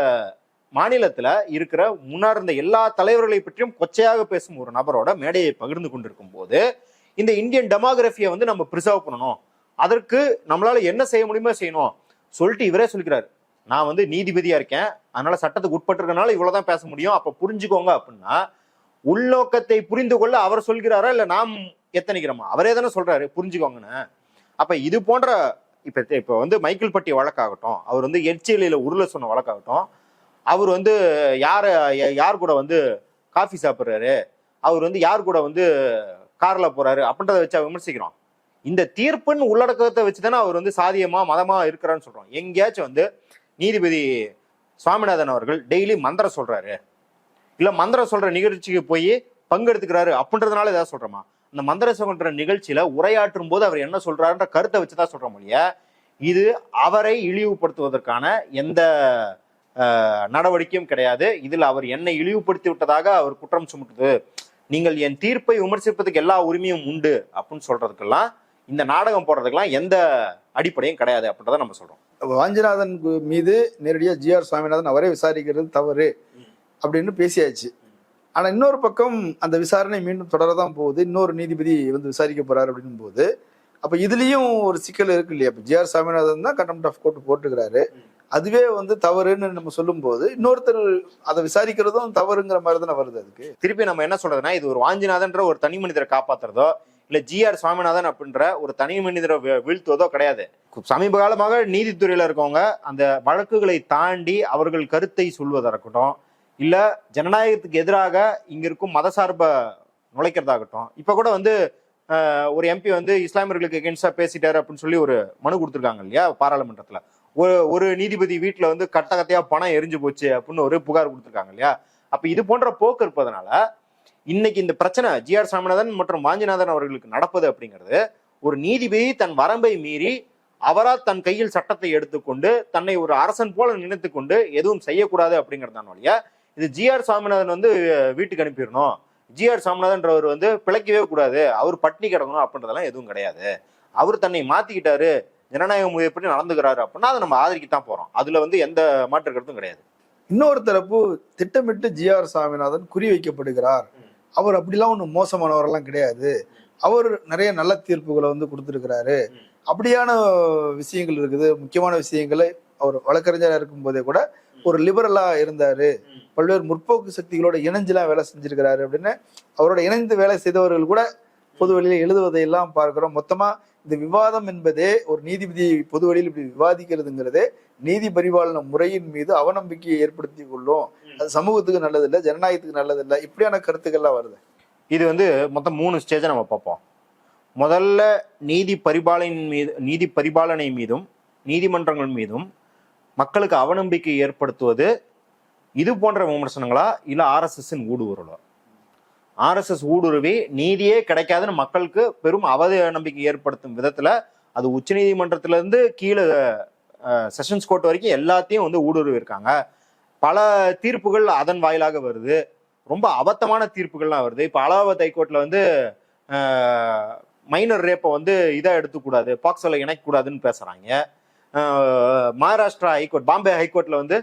மாநிலத்துல இருக்கிற முன்னார்ந்த எல்லா தலைவர்களை பற்றியும் கொச்சையாக பேசும் ஒரு நபரோட மேடையை பகிர்ந்து கொண்டிருக்கும் போது இந்த இந்தியன் டெமோகிராஃபியை வந்து நம்ம ப்ரிசர்வ் பண்ணணும். அதற்கு நம்மளால என்ன செய்ய முடியுமோ செய்யணும். சொல்லிட்டு இவரே சொல்லிக்கிறாரு. நான் வந்து நீதிபதியா இருக்கேன். அதனால சட்டத்துக்கு உட்பட்டிருக்கனால இவ்வளவுதான் பேச முடியும். அப்ப புரிஞ்சுக்கோங்க அப்படின்னா உள்நோக்கத்தை புரிந்து கொள்ள அவர் சொல்கிறாரா இல்ல நாம் எத்தனைக்கிறோமா? அவரே தானே சொல்றாரு. புரிஞ்சுக்கோங்கன்னு. அப்ப இது போன்ற இப்ப இப்ப வந்து மைக்கேல் பட்டி வழக்காகட்டும் அவர் வந்து எச்சிலையில உருள சொன்ன வழக்காகட்டும் அவர் வந்து யார யார் கூட வந்து காஃபி சாப்பிட்றாரு? அவர் வந்து யார் கூட வந்து கார்ல போறாரு? அப்படின்றத வச்சு விமர்சிக்கிறோம் இந்த தீர்ப்புன்னு உள்ளடக்கத்தை வச்சு தானே அவர் வந்து சாதியமா மதமா இருக்கிறான்னு சொல்றோம் எங்கேயாச்சும் வந்து நீதிபதி சுவாமிநாதன் அவர்கள் டெய்லி மந்திரம் சொல்றாரு. இல்ல மந்திரம் சொல்ற நிகழ்ச்சிக்கு போய் பங்கெடுத்துக்கிறாரு அப்படின்றதுனால ஏதாவது சொல்றோமா? அந்த மந்திர சொல்ற நிகழ்ச்சியில உரையாற்றும் போது அவர் என்ன சொல்றாருன்ற கருத்தை வச்சுதான் சொல்றோம் இல்லையா இது அவரை இழிவுபடுத்துவதற்கான எந்த நடவடிக்கையும் கிடையாது. இதில் அவர் என்னை இழிவுபடுத்தி விட்டதாக அவர் குற்றம் சுமட்டுது. நீங்கள் என் தீர்ப்பை விமர்சிப்பதுக்கு எல்லா உரிமையும் உண்டு அப்படின்னு சொல்றதுக்கெல்லாம் இந்த நாடகம் போடுறதுக்கெல்லாம் எந்த அடிப்படையும் கிடையாது அப்படின்றத நம்ம சொல்றோம். வாஞ்சிநாதன் மீது நேரடியாக ஜி ஆர் சுவாமிநாதன் அவரே விசாரிக்கிறது தவறு அப்படின்னு பேசியாச்சு. ஆனால் இன்னொரு பக்கம் அந்த விசாரணை மீண்டும் தொடரதான் போகுது. இன்னொரு நீதிபதி வந்து விசாரிக்க போறாரு அப்படின்னும் போது அப்போ இதுலேயும் ஒரு சிக்கல் இருக்கு இல்லையா? இப்போ ஜி ஆர் சாமிநாதன் தான் கண்டெம்ட் ஆஃப் கோர்ட் போட்டுக்கிறாரு. அதுவே வந்து தவறுன்னு நம்ம சொல்லும்போது இன்னொருத்தர் அதை விசாரிக்கிறதும் தவறுங்கிற மாதிரி தானே வருது அதுக்கு? திருப்பி நம்ம என்ன சொல்றதுன்னா இது ஒரு வாஞ்சிநாதன்ற ஒரு தனி மனிதரை காப்பாத்துறதோ இல்ல ஜிஆர் சுவாமிநாதன் அப்படின்ற ஒரு தனி மனிதரை வீழ்த்துவதோ கிடையாது. சமீப காலமாக நீதித்துறையில இருக்கவங்க அந்த வழக்குகளை தாண்டி அவர்கள் கருத்தை சொல்வதா இருக்கட்டும் இல்ல ஜனநாயகத்துக்கு எதிராக இங்க இருக்கும் மதசார்பை நுழைக்கிறதாகட்டும் இப்ப கூட வந்து ஒரு எம்பி வந்து இஸ்லாமியர்களுக்கு எகென்ஸ்டா பேசிட்டாரு அப்படின்னு சொல்லி ஒரு மனு கொடுத்துருக்காங்க இல்லையா பாராளுமன்றத்துல. ஒரு ஒரு நீதிபதி வீட்டில் வந்து கட்ட கத்தையா பணம் எரிஞ்சு போச்சு அப்படின்னு ஒரு புகார் கொடுத்துருக்காங்க இல்லையா? அப்போ இது போன்ற போக்கு இருப்பதனால இன்னைக்கு இந்த பிரச்சனை ஜிஆர் சாமிநாதன் மற்றும் வாஞ்சிநாதன் அவர்களுக்கு நடப்பது அப்படிங்கிறது ஒரு நீதிபதி தன் வரம்பை மீறி அவரா தன் கையில் சட்டத்தை எடுத்துக்கொண்டு தன்னை ஒரு அரசன் போல நினைத்து கொண்டு எதுவும் செய்யக்கூடாது அப்படிங்கிறதான் வழியா இது ஜிஆர் சாமிநாதன் வந்து வீட்டுக்கு அனுப்பிடணும். ஜிஆர் சாமிநாதன்றவர் வந்து பிழைக்கவே கூடாது. அவர் பட்டினி கிடக்கணும் அப்படின்றதெல்லாம் எதுவும் கிடையாது. அவர் தன்னை மாத்திக்கிட்டாரு. ஜனநாயக எப்படி நடந்துக்கிறாரு அப்படின்னா அதை நம்ம ஆதரிக்கத்தான் போறோம். அதுல வந்து எந்த மாற்று கருத்தும் கிடையாது. இன்னொரு தரப்பு திட்டமிட்டு ஜிஆர் சாமிநாதன் குறி வைக்கப்படுகிறார். அவர் அப்படிலாம் ஒன்றும் மோசமானவரெல்லாம் கிடையாது. அவர் நிறைய நல்ல தீர்ப்புகளை வந்து கொடுத்துருக்கிறாரு. அப்படியான விஷயங்கள் இருக்குது. முக்கியமான விஷயங்களை அவர் வழக்கறிஞராக இருக்கும் போதே கூட ஒரு லிபரலா இருந்தாரு. பல்வேறு முற்போக்கு சக்திகளோட இணைஞ்செல்லாம் வேலை செஞ்சிருக்கிறாரு அப்படின்னு அவரோட இணைந்து வேலை செய்தவர்கள் கூட பொது வெளியில எழுதுவதை எல்லாம் பார்க்கிறோம். மொத்தமா இந்த விவாதம் என்பதே ஒரு நீதிபதி பொதுவெளியில் இப்படி விவாதிக்கிறதுங்கிறதே நீதி பரிபாலன முறையின் மீது அவநம்பிக்கையை ஏற்படுத்தி கொள்ளும். அது சமூகத்துக்கு நல்லதில்லை ஜனநாயகத்துக்கு நல்லதில்லை. இப்படியான கருத்துக்கள்லாம் வருது. இது வந்து மொத்தம் மூணு ஸ்டேஜை நம்ம பார்ப்போம். முதல்ல நீதி பரிபாலனின் மீது நீதி பரிபாலனை மீதும் நீதிமன்றங்கள் மீதும் மக்களுக்கு அவநம்பிக்கை ஏற்படுத்துவது இது போன்ற விமர்சனங்களா? இல்லை ஆர்எஸ்எஸ்ஸின் ஊடுருவலோ? ஆர்எஸ்எஸ் ஊடுருவி நீதியே கிடைக்காதுன்னு மக்களுக்கு பெரும் அவத நம்பிக்கை ஏற்படுத்தும் விதத்துல அது உச்சநீதிமன்றத்துல இருந்து கீழே செஷன்ஸ் கோர்ட் வரைக்கும் எல்லாத்தையும் வந்து ஊடுருவி இருக்காங்க பல தீர்ப்புகள் அதன் வாயிலாக வருது. ரொம்ப அபத்தமான தீர்ப்புகள்லாம் வருது. இப்போ அலகாபாத் ஹைகோர்ட்டில் வந்து மைனர் ரேப்பை வந்து இதாக எடுத்துக்கூடாது பாக்ஸில் இணைக்கக்கூடாதுன்னு பேசுகிறாங்க மகாராஷ்டிரா ஹைகோர்ட் பாம்பே ஹைகோர்ட்டில் வந்து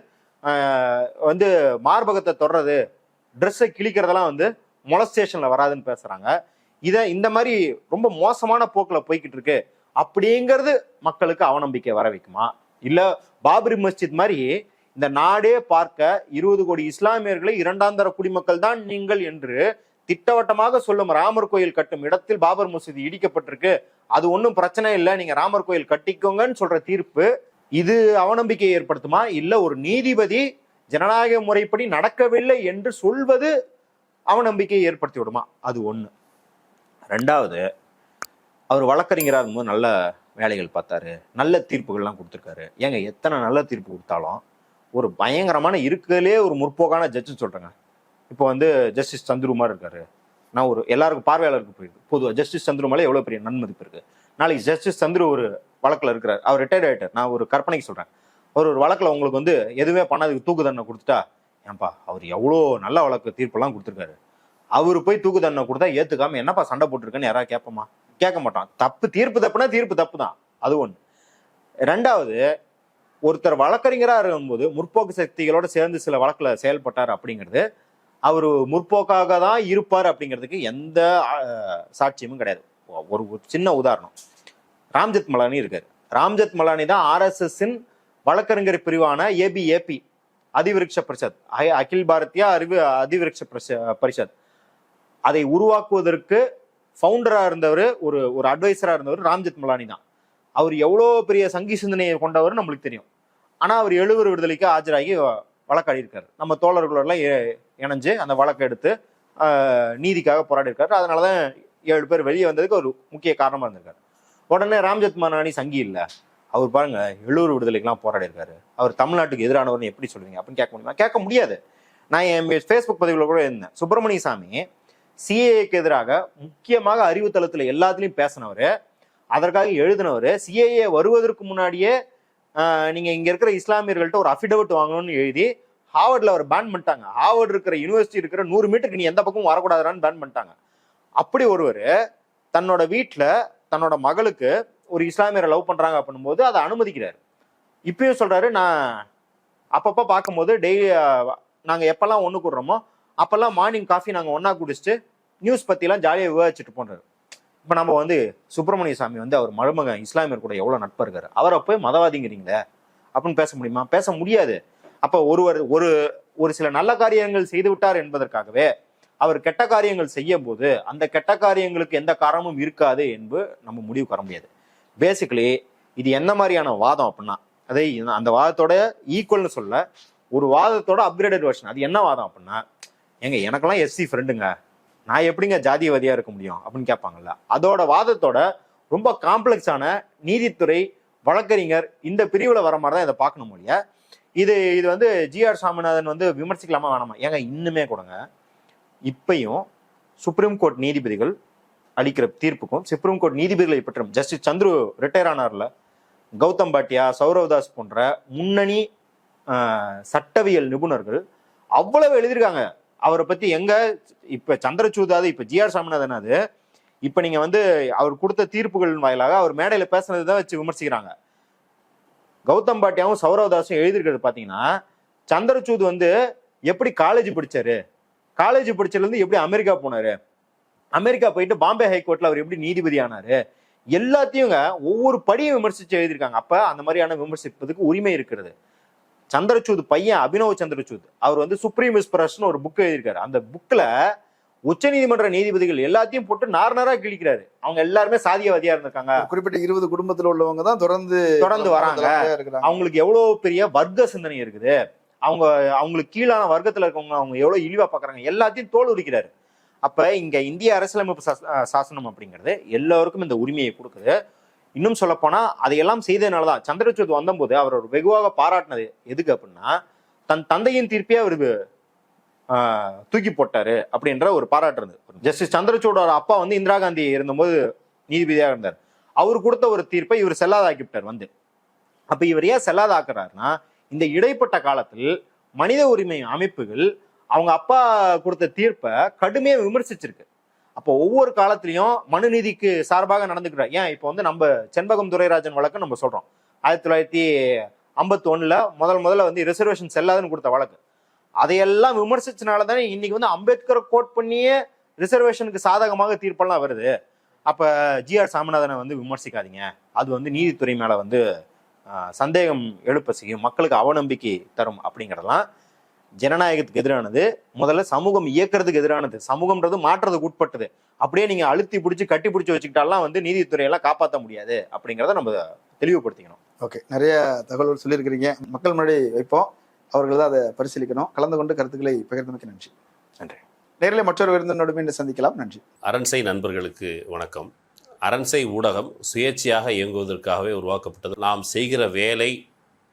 வந்து மார்பகத்தை தொடுறது ட்ரெஸ்ஸை கிழிக்கிறதெல்லாம் வந்து மொலஸ்டேஷன்ல வராதுன்னு பேசுறாங்க. இதை இந்த மாதிரி ரொம்ப மோசமான போக்குல போய்கிட்டு இருக்கு அப்படிங்கிறது மக்களுக்கு அவநம்பிக்கை வர வைக்குமா? இல்ல பாபரி மஸ்ஜித் மாதிரி இந்த நாடே பார்க்க இருபது கோடி இஸ்லாமியர்களை இரண்டாம் தர குடிமக்கள் தான் நீங்கள் என்று திட்டவட்டமாக சொல்லும் ராமர் கோயில் கட்டும் இடத்தில் பாபர் மசூதி இடிக்கப்பட்டிருக்கு. அது ஒன்றும் பிரச்சனை இல்லை. நீங்க ராமர் கோயில் கட்டிக்கோங்கன்னு சொல்ற தீர்ப்பு இது அவநம்பிக்கையை ஏற்படுத்துமா? இல்ல ஒரு நீதிபதி ஜனநாயக முறைப்படி நடக்கவில்லை என்று சொல்வது அவநம்பிக்கையை ஏற்படுத்தி விடுமா? அது ஒன்று ரெண்டாவது அவர் வழக்கறிஞராக இருக்கும்போது நல்ல வேலைகள் பார்த்தாரு. நல்ல தீர்ப்புகள்லாம் கொடுத்துருக்காரு. ஏங்க எத்தனை நல்ல தீர்ப்பு கொடுத்தாலும் ஒரு பயங்கரமான இருக்கிறதுலே ஒரு முற்போக்கான ஜட்ஜு சொல்கிறேங்க இப்போ வந்து ஜஸ்டிஸ் சந்துருமார் இருக்காரு. நான் ஒரு எல்லாருக்கும் பார்வையாளருக்கு போயிருக்கு பொதுவாக ஜஸ்டிஸ் சந்துருமாலே எவ்வளோ பெரிய நன்மதிப்பு இருக்குது நாளைக்கு ஜஸ்டிஸ் சந்துரு ஒரு வழக்கில் இருக்கிறார். அவர் ரிட்டையர்ட் ஆகிட்டார் நான் ஒரு கற்பனைக்கு சொல்கிறேன் அவர் ஒரு வழக்கில் உங்களுக்கு வந்து எதுவுமே பண்ணாதுக்கு தூக்கு தண்டனை கொடுத்துட்டா ஏன்பா அவர் எவ்வளோ நல்ல வழக்கு தீர்ப்பெல்லாம் கொடுத்துருக்காரு. அவர் போய் தூக்கு தண்டனை கொடுத்தா ஏற்றுக்காம என்னப்பா சண்டை போட்டிருக்கேன்னு யாராவது கேட்போமா கேட்க மாட்டான். தப்பு தீர்ப்பு தப்புனா தீர்ப்பு தப்பு தான் அது ஒன்று ரெண்டாவது ஒருத்தர் வழக்கறிஞராக இருக்கும்போது முற்போக்கு சக்திகளோட சேர்ந்து சில வழக்கில் செயல்பட்டார் அப்படிங்கிறது அவர் முற்போக்காக தான் இருப்பார் அப்படிங்கிறதுக்கு எந்த சாட்சியமும் கிடையாது. ஒரு சின்ன உதாரணம். ராம்ஜெத் மலானி இருக்கார். ராம்ஜெத் மலானி தான் ஆர்எஸ்எஸ்ஸின் வழக்கறிஞர் பிரிவான ஏபிஏபி அதிவிருட்ச பரிஷத். அகில் பாரதிய அறிவு அதிவிருட்ச பரிஷத். அதை உருவாக்குவதற்கு ஃபவுண்டராக இருந்தவர் ஒரு ஒரு அட்வைசராக இருந்தவர் ராம்ஜெத் மலானி தான். அவர் எவ்வளோ பெரிய சங்கி சிந்தனையை கொண்டவர் நம்மளுக்கு தெரியும். ஆனால் அவர் எழுவர் விடுதலைக்கு ஆஜராகி வ- வழக்காடி நம்ம தோழர்களெல்லாம் இணைஞ்சு அந்த வழக்கை எடுத்து நீதிக்காக போராடி இருக்காரு அதனாலதான் ஏழு பேர் வெளியே வந்ததுக்கு ஒரு முக்கிய காரணமாக இருந்திருக்காரு. உடனே ராம்ஜெத் மலானி சங்கி இல்லை. அவர் பாருங்க எழுவர் விடுதலைக்கெல்லாம் போராடி இருக்காரு அவர் தமிழ்நாட்டுக்கு எதிரானவர்னு எப்படி சொல்லுவீங்க அப்படின்னு கேட்க முடியுமா? கேட்க முடியாது. நான் என் ஃபேஸ்புக் பதிவில் கூட இருந்தேன். சுப்பிரமணிய சாமி சிஏஏக்கு எதிராக முக்கியமாக அறிவு தளத்தில் எல்லாத்துலேயும் பேசினவர். அதற்காக எழுதினவர். சிஏஏ வருவதற்கு முன்னாடியே நீங்கள் இங்கே இருக்கிற இஸ்லாமியர்கள்ட்ட ஒரு அஃபிடவிட் வாங்கணும்னு எழுதி ஹார்வர்டில் அவர் பேன் பண்ணிட்டாங்க. ஹார்வர்ட் இருக்கிற யூனிவர்சிட்டி இருக்கிற நூறு மீட்டருக்கு நீ எந்த பக்கமும் வரக்கூடாதுன்னு பேன் பண்ணிட்டாங்க. அப்படி ஒருவர் தன்னோட வீட்டில் தன்னோட மகளுக்கு ஒரு இஸ்லாமியரை லவ் பண்ணுறாங்க அப்படின்னும் போது அதை அனுமதிக்கிறாரு. இப்பயும் சொல்கிறாரு நான் அப்பப்போ பார்க்கும்போது டெய்லி நாங்கள் எப்போல்லாம் ஒன்று கூடுறோமோ அப்போல்லாம் மார்னிங் காஃபி நாங்கள் ஒன்றா குடிச்சிட்டு நியூஸ் பற்றிலாம் ஜாலியாக விவாதிச்சுட்டு போன்றாரு. இப்போ நம்ம வந்து சுப்பிரமணிய சாமி வந்து அவர் மருமகன் இஸ்லாமியர் கூட எவ்வளோ நட்பா இருக்காரு. அவரை போய் மதவாதிங்கிறீங்களே அப்படின்னு பேச முடியுமா? பேச முடியாது. அப்போ ஒருவர் ஒரு ஒரு சில நல்ல காரியங்கள் செய்து விட்டார் என்பதற்காகவே அவர் கெட்ட காரியங்கள் செய்யும் போது அந்த கெட்ட காரியங்களுக்கு எந்த காரணமும் இருக்காது என்று நம்ம முடிவுக்கு வர முடியாது. பேசிக்கலி இது என்ன மாதிரியான வாதம் அப்படின்னா அதை அந்த வாதத்தோட ஈக்குவல்னு சொல்ல ஒரு வாதத்தோட அப்கிரேடட் வெர்ஷன் அது என்ன வாதம் அப்படின்னா ஏங்க எனக்கெல்லாம் எஸ்சி ஃப்ரெண்டுங்க நான் எப்படிங்க ஜாதியவாதியா இருக்க முடியும் அப்படின்னு கேட்பாங்கல்ல. அதோட வாதத்தோட ரொம்ப காம்ப்ளெக்ஸான நீதித்துறை வழக்கறிஞர் இந்த பிரிவுல வர மாதிரி தான் இதை பார்க்கணும் மொழிய இது இது வந்து ஜிஆர் சாமிநாதன் வந்து விமர்சிக்கலாமா வேணாமா? ஏங்க இன்னுமே கொடுங்க. இப்பையும் சுப்ரீம் கோர்ட் நீதிபதிகள் அளிக்கிற தீர்ப்புக்கும் சுப்ரீம் கோர்ட் நீதிபதிகளை பற்றும் ஜஸ்டிஸ் சந்துரு ரிட்டையர் ஆனார்ல கௌதம் பாட்டியா சௌரவ் தாஸ் போன்ற முன்னணி சட்டவியல் நிபுணர்கள் அவ்வளவு எழுதியிருக்காங்க. அவரை பத்தி எங்க இப்ப சந்திரசூதாது இப்ப ஜிஆர் சாமிநாதன் அது இப்ப நீங்க வந்து அவர் கொடுத்த தீர்ப்புகள் வாயிலாக அவர் மேடையில பேசுனதை தான் வச்சு விமர்சிக்கிறாங்க. கௌதம் பாட்டியாவும் சௌரவதாசும் எழுதியிருக்கிறது பாத்தீங்கன்னா சந்திரசூத் வந்து எப்படி காலேஜ் படிச்சாரு? காலேஜ் படிச்சதுல இருந்து எப்படி அமெரிக்கா போனாரு? அமெரிக்கா போயிட்டு பாம்பே ஹைகோர்ட்ல அவர் எப்படி நீதிபதி ஆனாரு எல்லாத்தையுங்க ஒவ்வொரு படியும் விமர்சிச்சு எழுதியிருக்காங்க. அப்ப அந்த மாதிரியான விமர்சிப்பதுக்கு உரிமை இருக்கிறது. சந்திரசூத் பையன் அபினவ் சந்திரசூத் அவர் வந்து சுப்ரீம் எக்ஸ்பிரஸ்னு ஒரு புக் எழுதியிருக்காரு. அந்த புக்ல உச்சநீதிமன்ற நீதிபதிகள் எல்லாத்தையும் போட்டு நார் நாரா கிழிக்கிறாரு. அவங்க எல்லாருமே சாதியவாதியா இருந்திருக்காங்க. குறிப்பிட்ட இருபது குடும்பத்துல உள்ளவங்க தான் தொடர்ந்து தொடர்ந்து வராங்க. அவங்களுக்கு எவ்வளவு பெரிய வர்க்க சிந்தனை இருக்குது? அவங்க அவங்களுக்கு கீழான வர்க்கத்துல இருக்கவங்க அவங்க எவ்வளவு இழிவா பாக்குறாங்க? எல்லாத்தையும் தோல் உரிக்கிறாரு. அப்ப இங்க இந்திய அரசியலமைப்பு சாசனம் அப்படிங்கிறது எல்லாருக்கும் இந்த உரிமையை கொடுக்குது. இன்னும் சொல்ல போனா அதையெல்லாம் செய்ததுனாலதான் சந்திரசூத் வந்தபோது அவர் ஒரு வெகுவாக பாராட்டினது எதுக்கு அப்படின்னா தன் தந்தையின் தீர்ப்பே அவர் தூக்கி போட்டாரு அப்படின்ற ஒரு பாராட்டு இருந்தது. ஜஸ்டிஸ் சந்திரசூடோட அப்பா வந்து இந்திரா காந்தி இருந்தபோது நீதிபதியாக இருந்தார். அவர் கொடுத்த ஒரு தீர்ப்பை இவர் செல்லாதாக்கிவிட்டார் வந்து. அப்ப இவர் ஏன் செல்லாதாக்குறாருன்னா இந்த இடைப்பட்ட காலத்தில் மனித உரிமை அமைப்புகள் அவங்க அப்பா கொடுத்த தீர்ப்பை கடுமையாக விமர்சிச்சிருக்கு. அப்போ ஒவ்வொரு காலத்திலையும் மனுநீதிக்கு சார்பாக நடந்துக்கிறார் ஏன் இப்போ வந்து நம்ம செண்பகம் துரைராஜன் வழக்கு நம்ம சொல்கிறோம் ஆயிரத்தி தொள்ளாயிரத்தி ஐம்பத்தி ஒன்றில் முதல் முதல்ல வந்து ரிசர்வேஷன் செல்லாதுன்னு கொடுத்த வழக்கு. அதையெல்லாம் விமர்சிச்சனால தானே இன்னைக்கு வந்து அம்பேத்கரை கோட் பண்ணியே ரிசர்வேஷனுக்கு சாதகமாக தீர்ப்பெல்லாம் வருது. அப்போ ஜிஆர் சாமிநாதனை வந்து விமர்சிக்காதீங்க. அது வந்து நீதித்துறை மேலே வந்து சந்தேகம் எழுப்ப செய்யும் மக்களுக்கு அவநம்பிக்கை தரும் அப்படிங்கிறதெல்லாம் ஜனநாயகத்துக்கு எதிரானது. முதல்ல சமூகம் இயக்கிறதுக்கு எதிரானது. சமூகம்ன்றது மாற்றுறதுக்கு உட்பட்டது. அப்படியே நீங்க அழுத்தி பிடிச்சி கட்டி பிடிச்சி வச்சுக்கிட்டாலாம் வந்து நீதித்துறையெல்லாம் காப்பாற்ற முடியாது. அப்படிங்கிறத நம்ம தெளிவுபடுத்திக்கணும். ஓகே. நிறைய தகவல்கள் சொல்லியிருக்கிறீங்க. மக்கள் முன்னாடி வைப்போம். அவர்கள் தான் அதை பரிசீலிக்கணும். கலந்து கொண்டு கருத்துக்களை பகிர்ந்தமைக்கு நன்றி. நன்றி. நேரில் மற்றொரு விருந்தினோடு மீண்டும் சந்திக்கலாம். நன்றி. அரண்சை நண்பர்களுக்கு வணக்கம். அரண்சை ஊடகம் சுயேட்சையாக இயங்குவதற்காகவே உருவாக்கப்பட்டது. நாம் செய்கிற வேலை